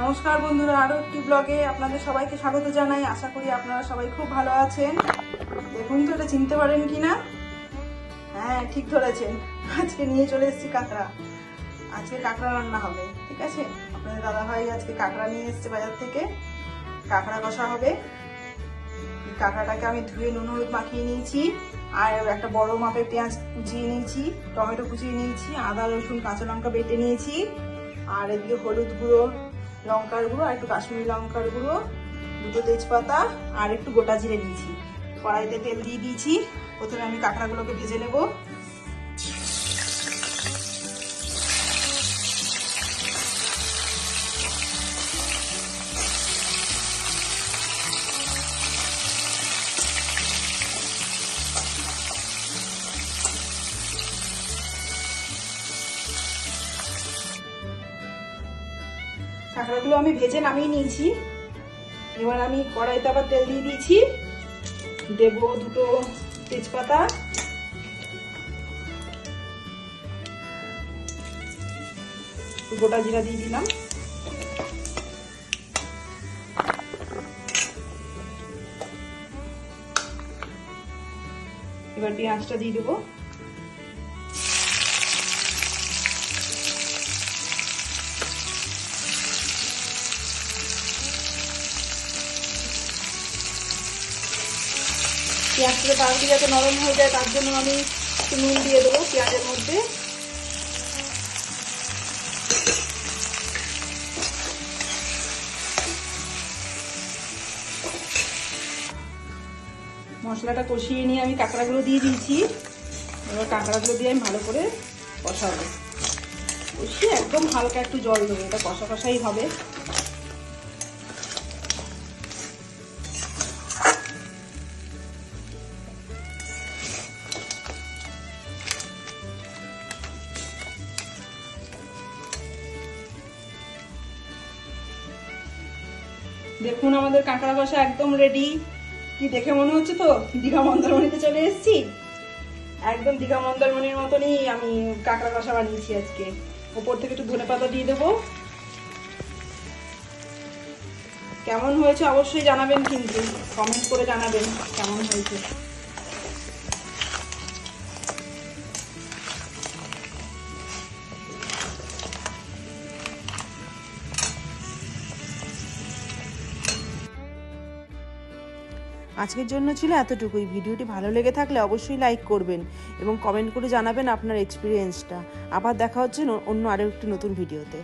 নমস্কার বন্ধুরা আরও একটি ব্লগে আপনাদের সবাইকে স্বাগত জানাই। আশা করি আপনারা সবাই খুব ভালো আছেন। দেখুন তো, এটা চিনতে পারেন কি না হ্যাঁ ঠিক ধরেছেন। আজকে নিয়ে চলে এসেছি কাঁকড়া। আজকে কাঁকড়া রান্না হবে, ঠিক আছে? আপনাদের দাদা ভাই আজকে কাঁকড়া নিয়ে এসেছে বাজার থেকে। কাঁকড়া কষা হবে। কাঁকড়াটাকে আমি ধুয়ে নুন, হলুদ মাখিয়ে নিয়েছি। আর একটা বড় মাপে পেঁয়াজ কুচিয়ে নিয়েছি, টমেটো কুচিয়ে নিয়েছি, আদা, রসুন, কাঁচা লঙ্কা বেটে নিয়েছি। আর এদিকে হলুদ গুঁড়ো লঙ্কার গুঁড়ো আর একটু কাশ্মীরি লঙ্কার গুঁড়ো, দুটো তেজপাতা আর একটু গোটা জিরে নিয়েছি। কড়াইতে তেল দিয়ে দিয়েছি। প্রথমে আমি কাঁকড়াগুলোকে ভেজে নেব। কাঁকড়াগুলো আমি ভেজে নামিয়ে নিয়েছি। এবার আমি কড়াইতে আবার তেল দিয়ে দিয়েছি। দেব দুটো তেজপাতা। গোটা জিরা দিয়ে দিলাম। এবার পেঁয়াজটা দিয়ে দেবো। পেঁয়াজটা তাড়াতাড়ি যাতে নরম হয়ে যায়, তার জন্য আমি একটু নুন দিয়ে দেবো পেঁয়াজের মধ্যে। মশলাটা কষিয়ে নিয়ে আমি কাঁকড়াগুলো দিয়ে দিয়েছি। এবার কাঁকড়াগুলো দিয়ে আমি ভালো করে কষাবো। কষিয়ে একদম হালকা একটু জল দেবো, এটা কষা কষাই হবে। দেখুন, আমাদের কাঁকড়া কষা একদম রেডি কি দেখে মনে হচ্ছে তো? দীঘা মন্দারমণিতে চলে এসেছি। একদম দীঘা মন্দারমণির মতনই আমি কাঁকড়া কষা বানিয়েছি আজকে। ওপর থেকে একটু ধনে পাতা দিয়ে দেবো। কেমন হয়েছে অবশ্যই জানাবেন কিন্তু। কমেন্ট করে জানাবেন কেমন হয়েছে। আজকের জন্য ছিল এতটুকুই। ভিডিওটি ভালো লেগে থাকলে অবশ্যই লাইক করবেন এবং কমেন্ট করে জানাবেন আপনার এক্সপিরিয়েন্সটা আবার দেখা হচ্ছে অন্য আরও একটি নতুন ভিডিওতে।